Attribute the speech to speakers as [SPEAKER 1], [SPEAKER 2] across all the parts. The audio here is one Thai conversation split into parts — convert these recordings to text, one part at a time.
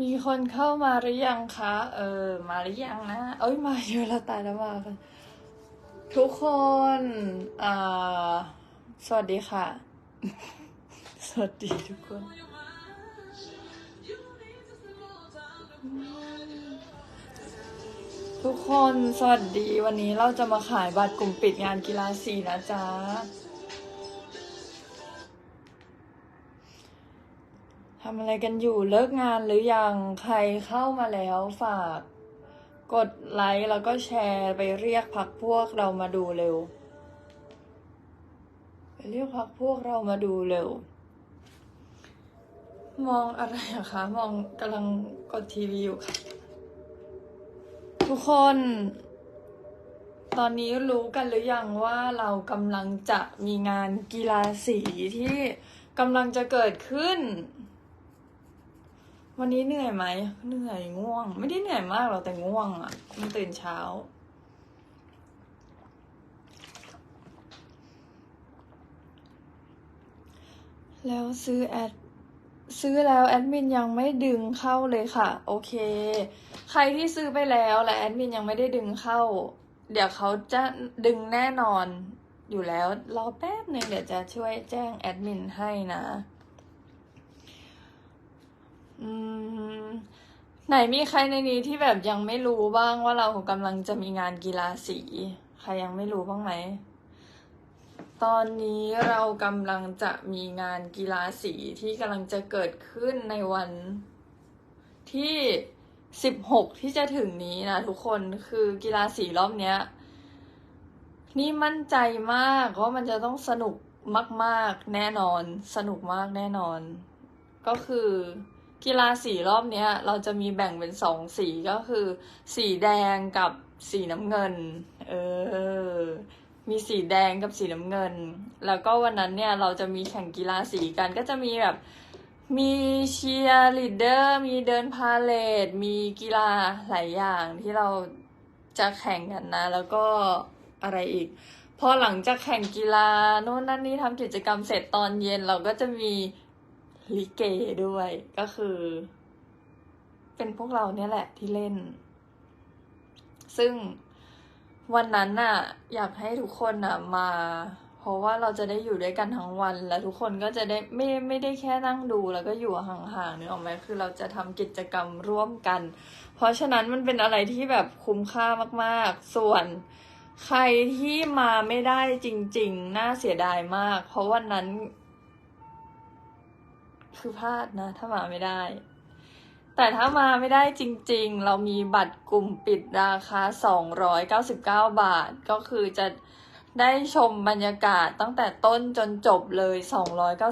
[SPEAKER 1] มีคนเข้ามาหรือยังคะ เออ มาหรือยังนะ เอ้ย มาเยอะแล้วตายแล้วมากันทุกคนอ่าสวัสดีค่ะ สวัสดีทุกคน ทุกคนสวัสดีวันนี้เราจะมาขายบัตรกลุ่มปิดงานกีฬาสีนะจ๊ะ ทำอะไรกันอยู่เลิกงานหรือยังใครเข้ามาแล้วฝาก กดไลค์แล้วก็แชร์ไปเรียกพักพวกเรามาดูเร็ว ไปเรียกพักพวกเรามาดูเร็ว มองอะไรอะคะ มองกำลังกดทีวีอยู่ค่ะ ทุกคน ตอนนี้รู้กันหรือยังว่าเรากำลังจะมีงานกีฬาสีที่กำลังจะเกิดขึ้น วันนี้เหนื่อยไหมเหนื่อยง่วง ไม่ได้เหนื่อยมากหรอกแต่ง่วงอะมันตื่นเช้า แล้วซื้อแอดซื้อแล้วแอดมินยังไม่ดึงเข้าเลยค่ะ โอเค ใครที่ซื้อไปแล้วและแอดมินยังไม่ได้ดึงเข้า เดี๋ยวเขาจะดึงแน่นอนอยู่แล้ว รอแป๊บหนึ่งเดี๋ยวจะช่วยแจ้งแอดมินให้นะ อืม ไหนมีใครในนี้ที่แบบยังไม่รู้บ้างว่าเรากำลังจะมีงานกีฬาสี ใครยังไม่รู้บ้างไหม ตอนนี้เรากำลังจะมีงานกีฬาสีที่กำลังจะเกิดขึ้นในวันที่สิบหกที่จะถึงนี้นะทุกคนคือกีฬาสีรอบเนี้ย นี่มั่นใจมากว่ามันจะต้องสนุกมาก ๆ แน่นอน สนุกมากแน่นอน ก็คือ กีฬาสีรอบเนี้ย เราจะมีแบ่งเป็นสองสีก็คือ สีแดงกับสีน้ำเงิน เออ มีสีแดงกับสีน้ำเงิน แล้วก็วันนั้นเนี่ยเราจะมีแข่งกีฬาสีกันก็จะมีแบบมีเชียร์ลีดเดอร์มีเดินพาเลทมีกีฬาหลายอย่างที่เราจะแข่งกันนะ แล้วก็อะไรอีก พอหลังจากแข่งกีฬาโน่นนั่นนี่ทำกิจกรรมเสร็จตอนเย็นเราก็จะมี ลิเกด้วยก็คือ เป็นพวกเราเนี่ยแหละที่เล่น ซึ่งวันนั้นน่ะ อยากให้ทุกคนน่ะมา เพราะว่าเราจะได้อยู่ด้วยกันทั้งวัน แล้วทุกคนก็จะได้ไม่ไม่ได้แค่นั่งดู แล้วก็อยู่ห่างๆนึกออกไหมคือเราจะทำกิจกรรมร่วมกัน เพราะฉะนั้นมันเป็นอะไรที่แบบคุ้มค่ามากๆ ส่วนใครที่มาไม่ได้จริง ๆ น่าเสียดายมาก เพราะวันนั้น คือพลาดนะ ถ้ามาไม่ได้ แต่ถ้ามาไม่ได้จริงๆ เรามีบัตรกลุ่มปิดราคา 299 บาท ก็คือจะได้ชมบรรยากาศตั้งแต่ต้นจนจบเลย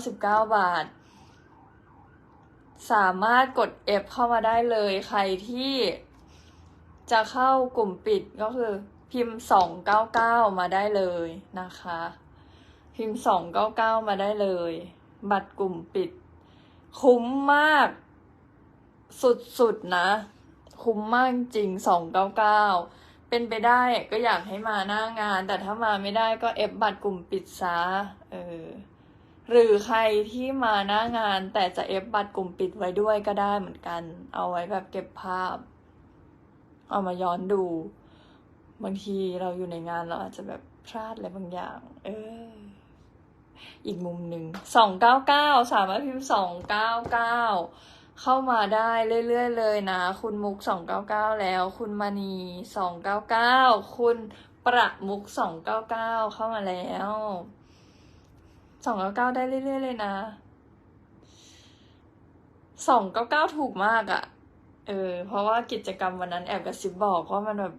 [SPEAKER 1] 299 บาท สามารถกด F เข้ามาได้เลย ใครที่จะเข้ากลุ่มปิดก็คือพิมพ์ 299 มาได้เลยนะคะ พิมพ์ 299 มาได้เลย บัตรกลุ่มปิด คุ้มมาก สุดๆนะ คุ้มมากจริงสองเก้าเก้าเป็นไปได้ก็อยากให้มาหน้างาน แต่ถ้ามาไม่ได้ก็เอฟบัตรกลุ่มปิดซะเออหรือใครที่มาหน้างาน แต่จะเอฟบัตรกลุ่มปิดไว้ด้วยก็ได้เหมือนกัน เอาไว้แบบเก็บภาพ เอามาย้อนดู บางทีเราอยู่ในงานเราอาจจะแบบพลาดอะไรบางอย่าง เออ อีกมุมหนึ่งสองเก้าเก้าสามารถพิมพ์สองเก้าเก้าเข้ามาได้เรื่อยๆเลยนะ คุณมุกสองเก้าเก้าแล้ว คุณมณีสองเก้าเก้าคุณประมุกสองเก้าเก้าเข้ามาแล้วสองเก้าเก้าได้เรื่อยๆเลยนะสองเก้าเก้าถูกมากอะ่ะ เออ เพราะว่ากิจกรรมวันนั้นแอบกระซิบบอกว่ามันแบบ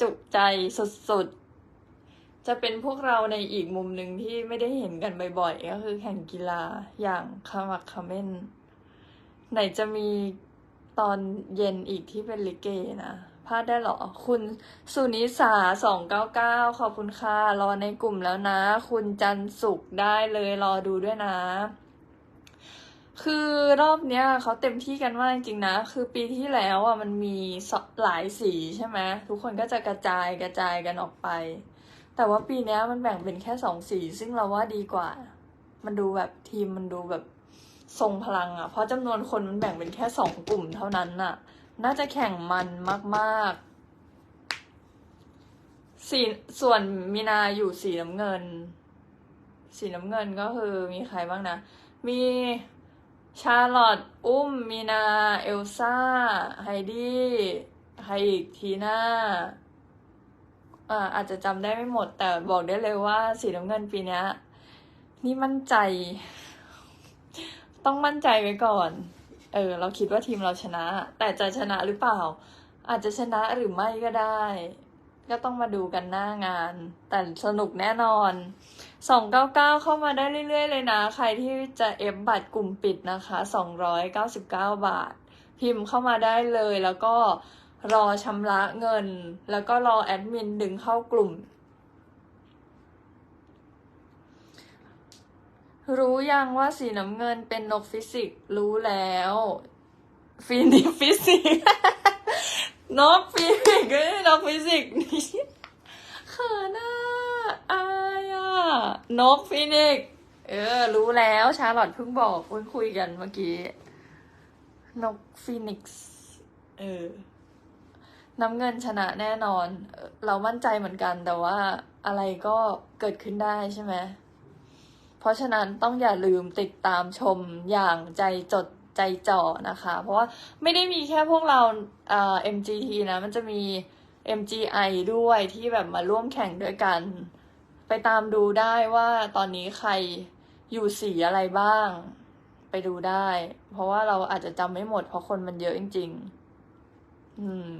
[SPEAKER 1] จุใจสุดๆ จะเป็นพวกเราในอีกมุมหนึ่งที่ไม่ได้เห็นกันบ่อยๆ ก็คือแข่งกีฬาอย่างขมักเขม้นไหนจะมีตอนเย็นอีกที่เป็นลิเกนะพลาดได้เหรอ คุณสุนิสาสองเก้าเก้าขอบคุณค่ะ รอในกลุ่มแล้วนะ คุณจันสุขได้เลยรอดูด้วยนะ คือรอบเนี้ยเขาเต็มที่กันมากจริงๆนะ คือปีที่แล้วอะมันมีหลายสีใช่ไหมทุกคนก็จะกระจายกระจายกันออกไป แต่ว่าปีนี้มันแบ่งเป็นแค่สองสี ซึ่งเราว่าดีกว่า มันดูแบบทีมมันดูแบบทรงพลังอะเพราะจำนวนคนมันแบ่งเป็นแค่สองกลุ่มเท่านั้นน่ะ น่าจะแข่งมันมากๆ สีส่วนมีนาอยู่สีน้ำเงิน สีน้ำเงินก็คือมีใครบ้างนะ มีชาร์ลอตอุ้ม มีนา เอลซ่า ไฮดี้ ใครอีกทีน่า อ่าอาจจะจำได้ไม่หมด แต่บอกได้เลยว่าสีน้ำเงินปีนี้นี่มั่นใจ ต้องมั่นใจไว้ก่อน เออ เราคิดว่าทีมเราชนะ แต่จะชนะหรือเปล่า อาจจะชนะหรือไม่ก็ได้ ก็ต้องมาดูกันหน้างาน แต่สนุกแน่นอน 299 เข้ามาได้เรื่อย ๆ เลยนะ ใครที่จะเอฟบัตรกลุ่มปิดนะคะ 299 บาท พิมพ์เข้ามาได้เลยแล้วก็ รอชำระเงิน แล้วก็รอแอดมินดึงเข้ากลุ่ม รู้ยังว่าสีน้ำเงินเป็นนกฟิสิกส์รู้แล้วฟินิกฟิสิกส์นกฟิสิกส์นกฟิสิกส์นี่เขินอะอายอะนกฟินิกส์เออ รู้แล้วชาลอตเพิ่งบอกเพิ่งคุยกันเมื่อกี้ นกฟินิกส์เออ น้ำเงินชนะแน่นอน เรามั่นใจเหมือนกัน แต่ว่าอะไรก็เกิดขึ้นได้ใช่ไหม เพราะฉะนั้นต้องอย่าลืมติดตามชมอย่างใจจดใจจ่อนะคะ เพราะว่าไม่ได้มีแค่พวกเราเอ่อ MGT นะ มันจะมี MGI ด้วยที่แบบมาร่วมแข่งด้วยกัน ไปตามดูได้ว่าตอนนี้ใครอยู่สีอะไรบ้าง ไปดูได้ เพราะว่าเราอาจจะจำไม่หมดเพราะคนมันเยอะจริง ๆ อืม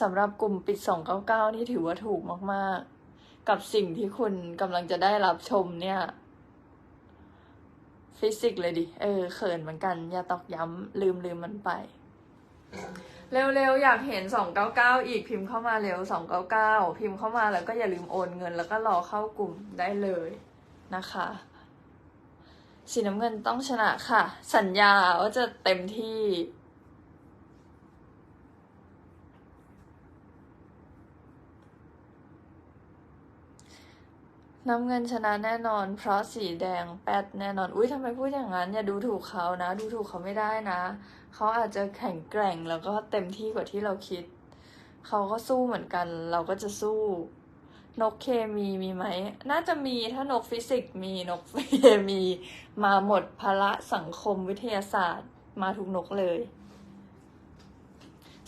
[SPEAKER 1] สำหรับกลุ่มปิด 299 นี่ถือว่าถูกมากๆ กับสิ่งที่คุณกำลังจะได้รับชมเนี่ยฟิสิกส์เลยดิ เออ เขินเหมือนกัน อย่าตอกย้ำลืมลืมมันไป เร็วๆ อยากเห็น 299 อีกพิมพ์เข้ามาเร็ว 299 พิมพ์เข้ามาแล้วก็อย่าลืมโอนเงิน แล้วก็รอเข้ากลุ่มได้เลยนะคะ สีน้ำเงินต้องชนะค่ะ สัญญาว่าจะเต็มที่ น้ำเงินชนะแน่นอน เพราะสีแดงแปดแน่นอน อุ้ยทำไมพูดอย่างนั้น อย่าดูถูกเขานะ ดูถูกเขาไม่ได้นะ เขาอาจจะแข็งแกร่งแล้วก็เต็มที่กว่าที่เราคิด เขาก็สู้เหมือนกัน เราก็จะสู้ นกเคมีมีไหม น่าจะมีถ้านกฟิสิกส์มีนกเคมี มาหมดพละสังคมวิทยาศาสตร์ มาทุกนกเลย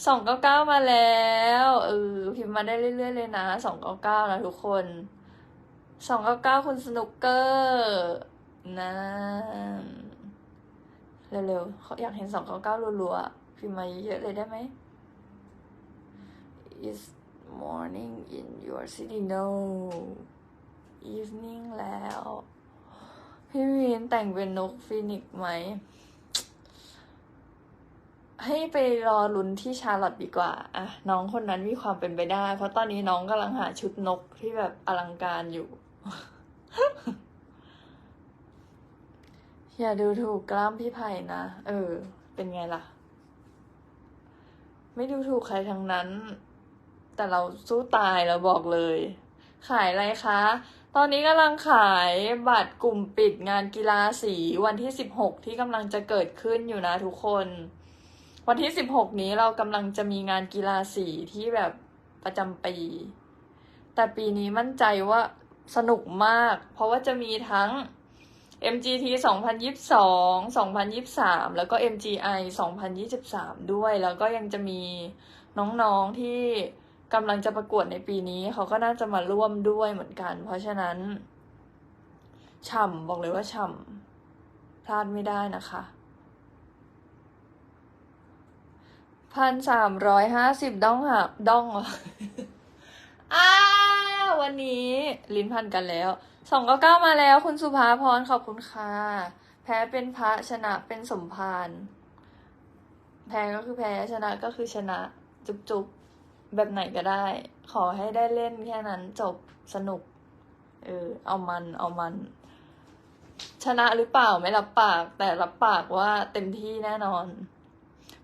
[SPEAKER 1] สองเก้าเก้ามาแล้วเออพิมพ์มาได้เรื่อยๆเลยนะสองเก้าเก้านะทุกคน สองเก้าเก้าคุณสนุกเกอร์นะเร็วๆเขาอยากเห็นสองเก้าเก้ารัวๆพิมพ์มาเยอะๆเลยได้ไหม Is morning in your city no evening แล้ว พี่วินแต่งเป็นนกฟินิกซ์ไหม ให้ไปรอลุ้นที่ชาร์ลอตดีกว่า อะ น้องคนนั้นมีความเป็นไปได้ เพราะตอนนี้น้องกำลังหาชุดนกที่แบบอลังการอยู่ อย่าดูถูกกล้ามพี่ไผ่นะ เออ เป็นไงล่ะ ไม่ดูถูกใครทั้งนั้น แต่เราสู้ตายเราบอกเลย ขายอะไรคะ ตอนนี้กำลังขายบัตรกลุ่มปิดงานกีฬาสีวันที่ 16 ที่กำลังจะเกิดขึ้นอยู่นะทุกคน วันที่ 16 นี้เรากำลังจะมีงานกีฬาสีที่แบบประจำปี แต่ปีนี้มั่นใจว่า สนุกมาก เพราะว่าจะมีทั้ง MGT 2022 2023 แล้วก็ MGI 2023 ด้วย แล้วก็ยังจะมีน้องๆที่กำลังจะประกวดในปีนี้เขาก็น่าจะมาร่วมด้วยเหมือนกัน เพราะฉะนั้นฉ่ำบอกเลยว่าฉ่ำพลาดไม่ได้นะคะพันสามร้อยห้าสิบด้องหักด้องออ้าว วันนี้ลิ้นพันกันแล้วสองเก้าเก้ามาแล้ว คุณสุภาพรขอบคุณค่ะแพ้เป็นพระชนะเป็นสมภารแพ้ก็คือแพ้ชนะก็คือชนะจุบจุบแบบไหนก็ได้ ขอให้ได้เล่นแค่นั้นจบสนุก เออ เอามันเอามัน ชนะหรือเปล่าไม่รับปาก แต่รับปากว่าเต็มที่แน่นอน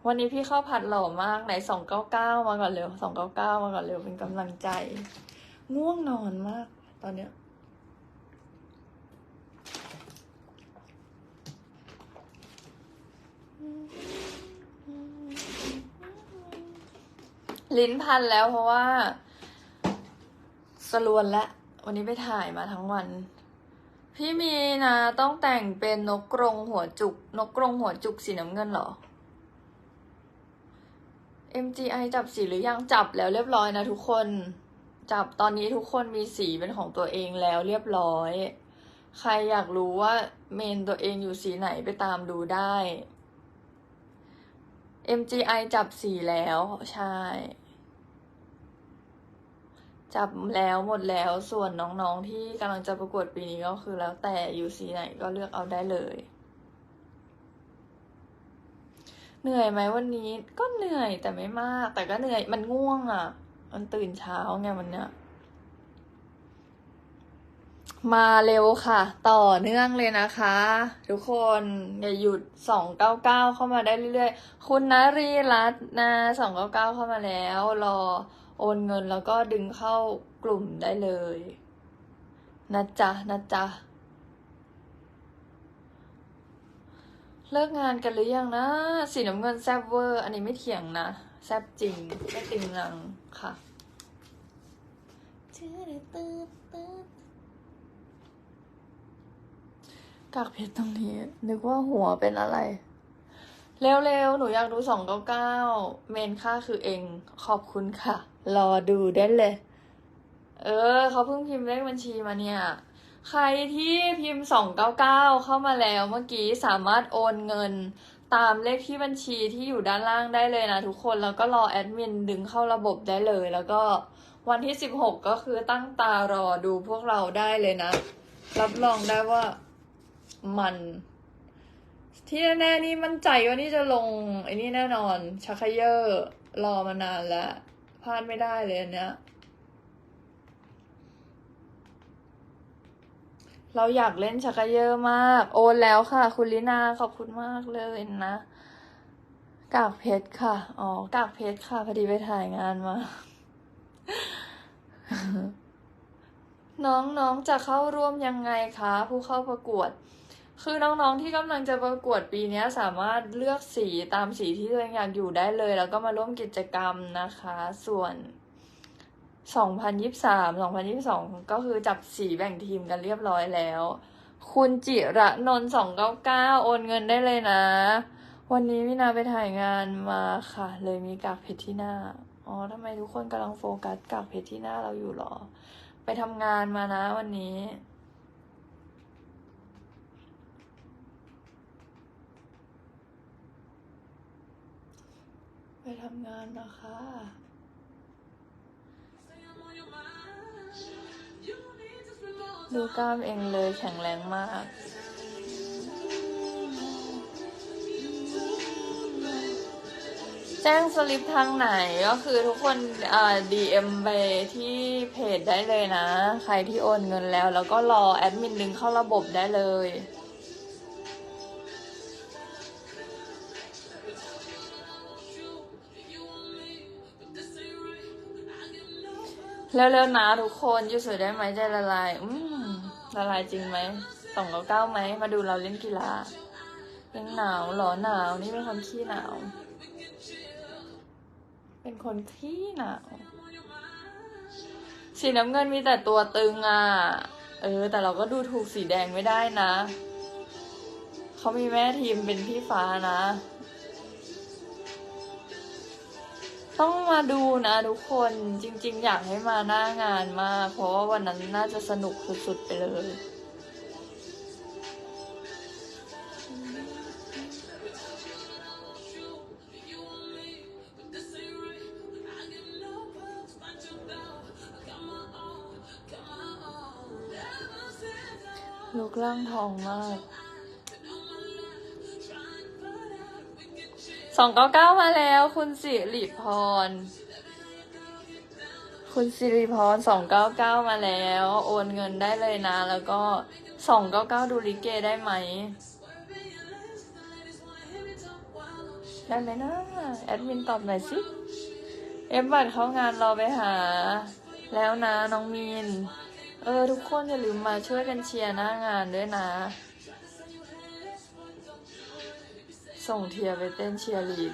[SPEAKER 1] วันนี้พี่เข้าผัดหล่อมากไหนสองเก้าเก้ามาก่อนเร็วสองเก้าเก้ามาก่อนเร็วเป็นกำลังใจ ง่วงนอนมาก ตอนเนี้ย ลิ้นพันแล้วเพราะว่า สลวนและ วันนี้ไปถ่ายมาทั้งวัน พี่มีนะต้องแต่งเป็นนกกรงหัวจุก นกกรงหัวจุกสีน้ำเงินเหรอ MGI จับสีหรือยังจับแล้วเรียบร้อยนะทุกคน จับตอนนี้ทุกคนมีสีเป็นของตัวเองแล้วเรียบร้อย ใครอยากรู้ว่าเมนตัวเองอยู่สีไหนไปตามดูได้ MGI จับสีแล้วใช่ จับแล้วหมดแล้วส่วนน้องๆที่กำลังจะประกวดปีนี้ก็คือแล้วแต่อยู่สีไหนก็เลือกเอาได้เลยเหนื่อยไหมวันนี้ก็เหนื่อยแต่ไม่มาก แต่ก็เหนื่อยมันง่วงอะ มันตื่นเช้าไงวันเนี้ยมาเร็วค่ะ ต่อเนื่องเลยนะคะ ทุกคนอย่าหยุดสองเก้าเก้าเข้ามาได้เรื่อยๆ คุณนารีรัตน์นะสองเก้าเก้าเข้ามาแล้ว รอโอนเงินแล้วก็ดึงเข้ากลุ่มได้เลยนะจ๊ะนะจ๊ะเลิกงานกันหรือยังนะ สีน้ำเงินแซบเวอร์ อันนี้ไม่เถียงนะ แซบจริงไม่ติงนังค่ะ กากเพชรตรงนี้ นึกว่าหัวเป็นอะไร เร็วๆ หนูอยากดูสองเก้าเก้าเมนค่าคือเองขอบคุณค่ะ รอดูได้เลย เออ เขาเพิ่งพิมพ์เลขบัญชีมาเนี่ย ใครที่พิมพ์สองเก้าเก้าเข้ามาแล้วเมื่อกี้สามารถโอนเงินตามเลขที่บัญชีที่อยู่ด้านล่างได้เลยนะทุกคน แล้วก็รอแอดมินดึงเข้าระบบได้เลย แล้วก็ วันที่สิบหกก็คือตั้งตารอดูพวกเราได้เลยนะ รับรองได้ว่ามัน ที่แน่ๆนี่มั่นใจว่านี่จะลงไอ้นี่แน่นอนชักเยอร์รอมานานแล้วพลาดไม่ได้เลยอันเนี้ยเราอยากเล่นชักเยอร์มาก โอนแล้วค่ะ คุณลินาขอบคุณมากเลยนะ กากเพชรค่ะ อ๋อ กากเพชรค่ะ พอดีไปถ่ายงานมา น้องๆจะเข้าร่วมยังไงคะ ผู้เข้าประกวด คือน้องๆที่กำลังจะประกวดปีนี้สามารถเลือกสีตามสีที่ตัวเองอยากอยู่ได้เลย แล้วก็มาร่วมกิจกรรมนะคะ ส่วน 2023 2022 ก็คือจับสีแบ่งทีมกันเรียบร้อยแล้ว คุณจิระนนท์299 โอนเงินได้เลยนะ วันนี้วินาไปถ่ายงานมาค่ะ เลยมีกากเพชรที่หน้า อ๋อทำไมทุกคนกำลังโฟกัสกากเพชรที่หน้าเราอยู่หรอ ไปทำงานมานะวันนี้ ไปทำงานนะคะดูกล้ามเองเลยแข็งแรงมาก จ้งสลิปทางไหนก็คือทุกคนอ่า DM ไปที่เพจได้เลยนะ ใครที่โอนเงินแล้ว แล้วก็รอแอดมินดึงเข้าระบบได้เลย เร็วๆนะทุกคนยูสวยได้ไหมใจละลายอืมละลายจริงไหมสองเก้าเก้าไหม มาดูเราเล่นกีฬายังหนาวหรอหนาว นี่เป็นคนขี้หนาว เป็นคนขี้หนาว สีน้ำเงินมีแต่ตัวตึงอะ เออ แต่เราก็ดูถูกสีแดงไม่ได้นะ เขามีแม่ทีมเป็นพี่ฟ้านะ ต้องมาดูนะทุกคนจริง ๆ อยากให้มาหน้างานมาก เพราะว่าวันนั้นน่าจะสนุกสุดๆไปเลย ร่างทองมากสองเก้าเก้ามาแล้ว คุณสิริพร คุณสิริพรสองเก้าเก้ามาแล้ว โอนเงินได้เลยนะ แล้วก็สองเก้าเก้าดูลิเกได้ไหม ได้ไหมนะ แอดมินตอบหน่อยสิ เอฟบัตรเข้างานรอไปหา แล้วนะน้องมีน เออ ทุกคนอย่าลืมมาช่วยกันเชียร์หน้างานด้วยนะ ส่งเทียไปเต้นเชียร์ลีด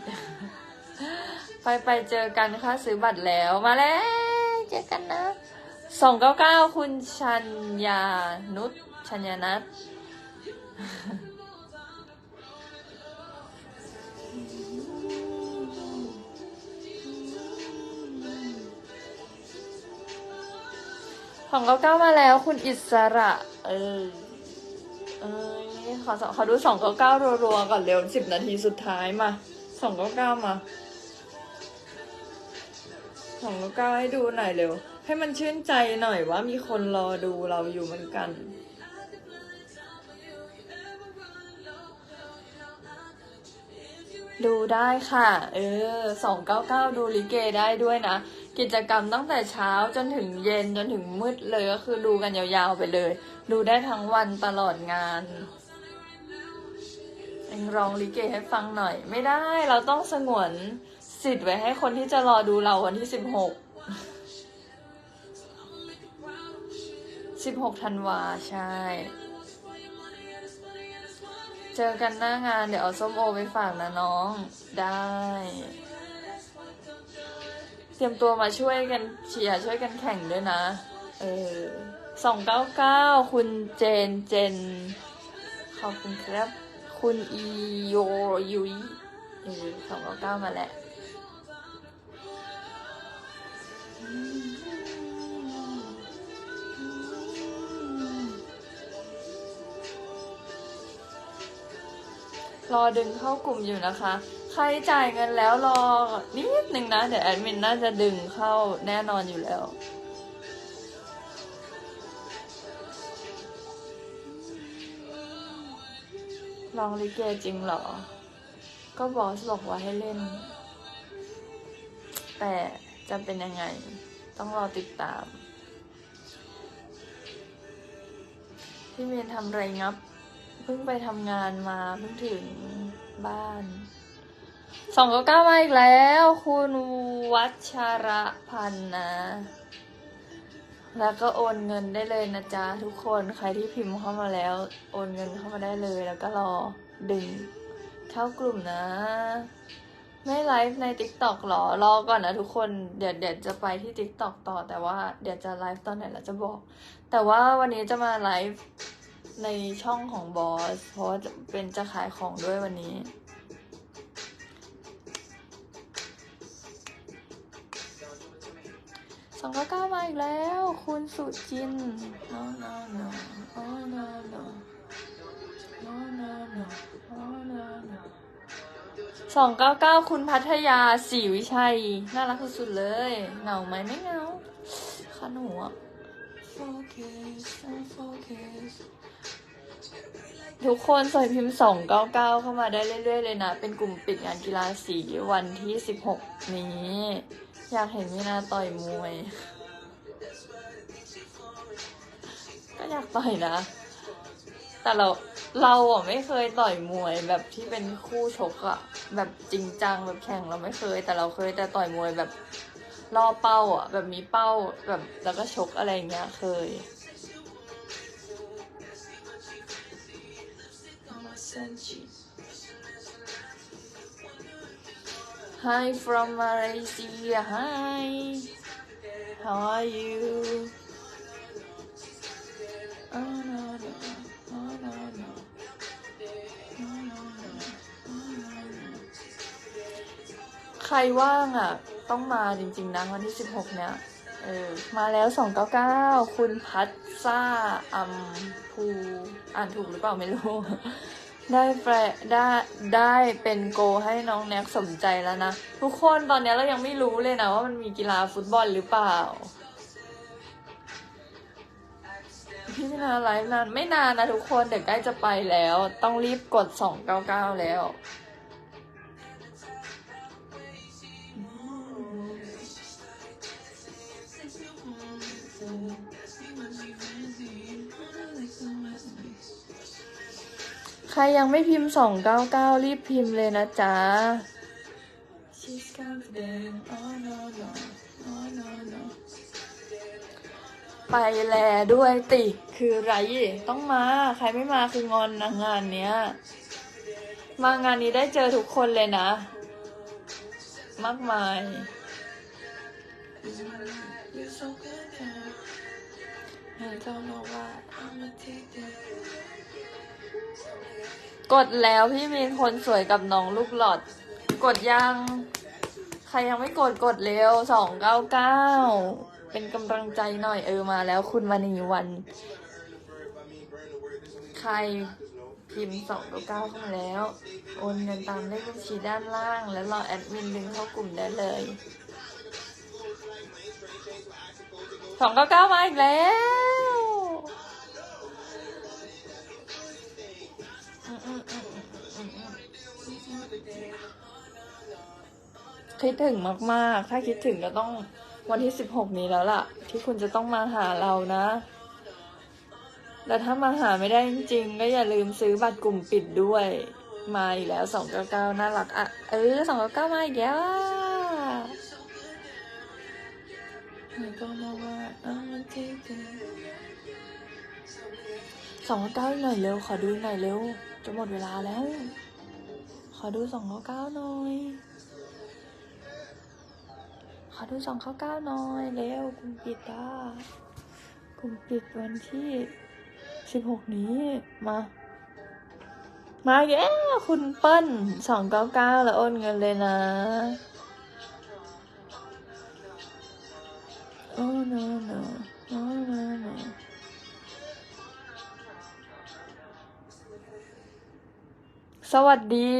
[SPEAKER 1] ไปไปเจอกันค่ะซื้อบัตรแล้วมาแล้ว เจอกันนะสองเก้าเก้าคุณชัญญานุชชัญญานัท ของเก้าเก้ามาแล้วคุณอิสระ เออเอ้ยขอสขอดูสองเก้าเก้ารัวๆก่อนเร็วสิบนาทีสุดท้ายมาสองเก้าเก้ามาสองเก้าเก้าให้ดูหน่อยเร็ว ให้มันชื่นใจหน่อยว่ามีคนรอดูเราอยู่เหมือนกันดูได้ค่ะ เออสองเก้าเก้าดูลิเกได้ด้วยนะ กิจกรรมตั้งแต่เช้าจนถึงเย็นจนถึงมืดเลยก็คือดูกันยาวๆไปเลย ดูได้ทั้งวันตลอดงานเอ็งร้องลิเกให้ฟังหน่อย ไม่ได้เราต้องสงวนสิทธิ์ไว้ให้คนที่จะรอดูเราวันที่สิบหกสิบหกธันวาใช่ เจอกันหน้างานเดี๋ยวเอาส้มโอไปฝากนะน้องได้ รียมตัวมาช่วยกันเชียร์ช่วยกันแข่งด้วยนะ เออสองเก้าเก้าคุณเจนเจน ขอบคุณครับ คุณอีโยยุยเออสองเก้าเก้ามาแหละรอดึงเข้ากลุ่มอยู่นะคะ ใครจ่ายเงินแล้วรอนิดหนึ่งนะ เดี๋ยวแอดมินน่าจะดึงเข้าแน่นอนอยู่แล้ว ลองลิเกจริงเหรอ ก็บอสบอกว่าให้เล่น แต่จะเป็นยังไง ต้องรอติดตาม พี่เมนทำไรงับ เพิ่งไปทำงานมาเพิ่งถึงบ้าน สองเก้าเก้ามาอีกแล้ว คุณวัชระพันธ์นะ แล้วก็โอนเงินได้เลยนะจ๊ะ ทุกคนใครที่พิมพ์เข้ามาแล้ว โอนเงินเข้ามาได้เลยแล้วก็รอดึงเข้ากลุ่มนะ ไม่ไลฟ์ใน t ิ k t o k หรอ รอก่อนนะทุกคนเดี๋ยวเดี๋ยวจะไปที่ t ิ k t o k ต่อแต่ว่าเดี๋ยวจะไลฟ์ตอนไหนแล้วจะบอก แต่ว่าวันนี้จะมาไลฟ์ในช่องของบอส เพราะว่าจะเป็นจะขายของด้วยวันนี้ สองเก้าเก้ามาอีกแล้ว คุณสุจิน no no no oh no no no no no oh no no สองเก้าเก้าคุณพัทยาศรีวิชัย น่ารักสุดๆเลย เหงาไหมไม่เหงาขันหัว focus focus ทุกคนใส่พิมพ์สองเก้าเก้าเข้ามาได้เรื่อย ๆ เลยนะ เป็นกลุ่มปิดงานกีฬาสีวันที่สิบหกนี้ อยากเห็นมินาต่อยมวย ก็อยากต่อยนะ แต่เราเราอะไม่เคยต่อยมวยแบบที่เป็นคู่ชกอะแบบจริงจังแบบแข่งเราไม่เคย แต่เราเคยแต่ต่อยมวยแบบล่อเป้าอะ แบบมีเป้าแบบแล้วก็ชกอะไรอย่างเงี้ยเคย Hi from Malaysia. Hi. How are you? Oh no no. Oh no no. No no. No ใครว่างอะ ต้องมาจริงๆนะวันที่สิบหกเนี่ยเออมาแล้วสองเก้าเก้าคุณพัชซ่าอัมพู อ่านถูกหรือเปล่าไม่รู้ ได้แปลได้ได้เป็นโกให้น้องแน็กสมใจแล้วนะ ทุกคนตอนนี้เรายังไม่รู้เลยนะว่ามันมีกีฬาฟุตบอลหรือเปล่า พี่ไม่นานไลฟ์นานไม่นานนะทุกคนเดี๋ยวใกล้จะไปแล้ว ต้องรีบกด 299 แล้ว ใครยังไม่พิมพ์299รีบพิมพ์เลยนะจ๊ะ She's confident oh no no oh no no ไปแลด้วยติคือไร ต้องมา ใครไม่มาคืองอนนะงานเนี้ย มางานนี้ได้เจอทุกคนเลยนะ มากมาย กดแล้วพี่มีคนสวยกับน้องลูกหลอด กดยัง ใครยังไม่กดกดเร็วสองเก้าเก้าเป็นกำลังใจหน่อยเออมาแล้วคุณมณีวัน ใครพิมพ์สองเก้าเก้าเข้ามาแล้ว โอนเงินตามเลขบัญชีด้านล่าง แล้วรอแอดมินดึงเข้ากลุ่มได้เลยสองเก้าเก้ามาอีกแล้ว คิดถึงมาก ๆ ถ้าคิดถึงก็ต้องวันที่สิบหกนี้แล้วล่ะ ที่คุณจะต้องมาหาเรานะ แต่ถ้ามาหาไม่ได้จริง ๆ ก็อย่าลืมซื้อบัตรกลุ่มปิดด้วย มาอีกแล้วสองเก้าเก้าน่ารักอะ เออสองเก้าเก้ามาอีกแล้วสองเก้าเก้าหน่อยเร็ว ขอดูหน่อยเร็ว จะหมดเวลาแล้ว อดูสองเก้าเก้าหน่อย ขอดูสองเก้าเก้าหน่อยเร็วกลุ่มปิดอะกลุ่มปิดวันที่สิบหกนี้มา มาแย่คุณเปิ้ลสองเก้าเก้าแล้วโอนเงินเลยนะโอ้โนโนโสวัสดี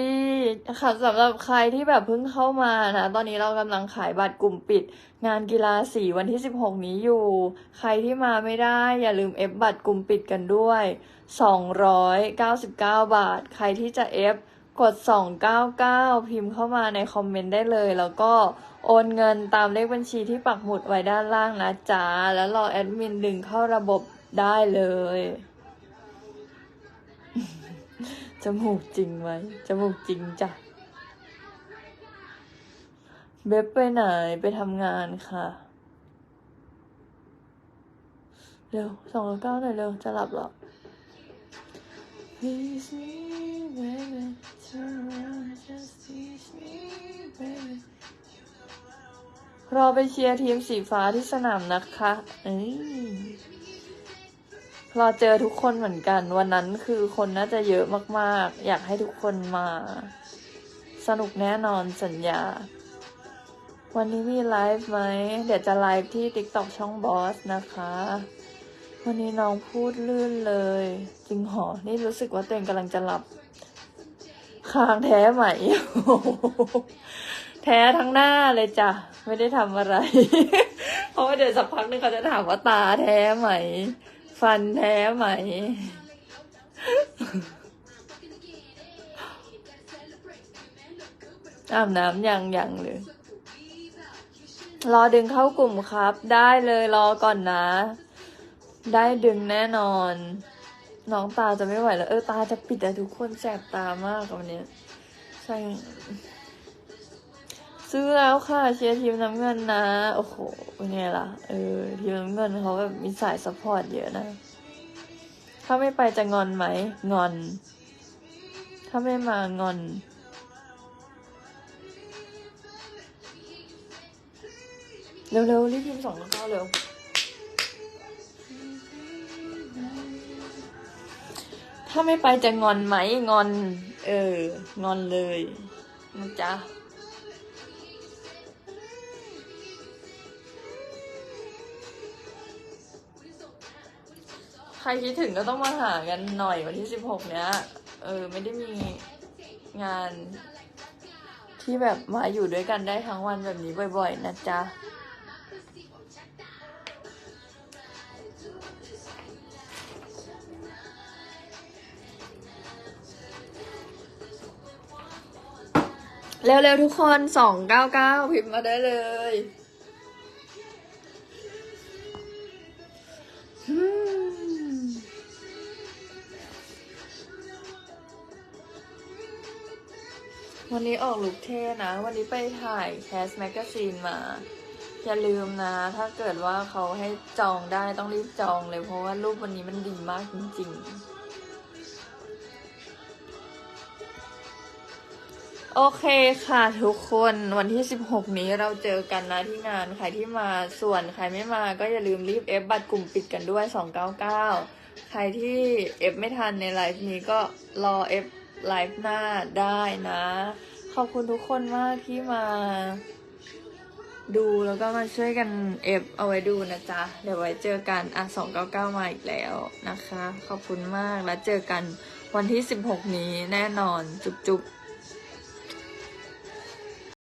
[SPEAKER 1] ค่ะสำหรับใครที่แบบเพิ่งเข้ามานะตอนนี้เรากำลังขายบัตรกลุ่มปิด งานกีฬาสีวันที่ 16 นี้อยู่ ใครที่มาไม่ได้อย่าลืมเอฟบัตรกลุ่มปิดกันด้วย 299 บาท ใครที่จะเอฟกด 299 พิมพ์เข้ามาในคอมเมนต์ได้เลย แล้วก็โอนเงินตามเลขบัญชีที่ปักหมุดไว้ด้านล่างนะจ๊ะแล้วรอแอดมินดึงเข้าระบบได้เลย จมูกจริงไหมจมูกจริงจ้ะ เบบไปไหนไปทำงานค่ะ เร็วสองเก้าหน่อยเร็ว จะหลับแล้ว Please me, baby, turn around, just tease me, baby รอไปเชียร์ทีมสีฟ้าที่สนามนะคะ เอ้ย รอเจอทุกคนเหมือนกัน วันนั้นคือคนน่าจะเยอะมากๆ อยากให้ทุกคนมา สนุกแน่นอนสัญญา วันนี้มีไลฟ์ไหม เดี๋ยวจะไลฟ์ที่ TikTok ช่องบอสนะคะ วันนี้น้องพูดลื่นเลย จริงหอ นี่รู้สึกว่าตัวเองกำลังจะหลับคางแท้ไหมแท้ทั้งหน้าเลยจ้ะ ไม่ได้ทำอะไร เพราะว่าเดี๋ยวสักพักนึงเขาจะถามว่าตาแท้ไหม ฟันแท้ไหม อาบน้ำยังยังเลย รอดึงเข้ากลุ่มครับ ได้เลยรอก่อนนะ ได้ดึงแน่นอน น้องตาจะไม่ไหวแล้ว เออ ตาจะปิดแต่ทุกคนแสบตามากวันนี้ใช่ ซื้อแล้วค่ะเชียร์ทีมน้ำเงินนะ โอ้โหเป็นไงล่ะ เออ ทีมน้ำเงินเขาแบบมีสายซัพพอร์ตเยอะนะ ถ้าไม่ไปจะงอนไหม งอน ถ้าไม่มางอนเร็วๆ รีบพิมพ์สองเก้าเร็ว ถ้าไม่ไปจะงอนไหม งอน เออ งอนเลยนะจ๊ะ ใครคิดถึงก็ต้องมาหากันหน่อยวันที่สิบหกเนี้ย เออ ไม่ได้มีงาน ที่แบบมาอยู่ด้วยกันได้ทั้งวันแบบนี้บ่อยๆ นะจ๊ะ เร็วๆ ทุกคนสองเก้าเก้าพิมพ์มาได้เลย วันนี้ออกลุกเท่นะ วันนี้ไปถ่ายแคสแมกกาซีนมา อย่าลืมนะ ถ้าเกิดว่าเขาให้จองได้ต้องรีบจองเลย เพราะว่ารูปวันนี้มันดีมากจริงๆ โอเคค่ะทุกคนวันที่ 16 นี้เราเจอกันนะที่งาน ใครที่มาส่วนใครไม่มาก็อย่าลืมรีบเอฟบัตรกลุ่มปิดกันด้วย 299 ใครที่เอฟไม่ทันในไลฟ์นี้ก็รอเอฟ ไลฟ์หน้าได้นะ ขอบคุณทุกคนมากที่มา ดูแล้วก็มาช่วยกันเอฟเอาไว้ดูนะจ๊ะ เดี๋ยวไว้เจอกันอะ299มาอีกแล้วนะคะ ขอบคุณมากแล้วเจอกันวันที่16นี้แน่นอนจุ๊บๆ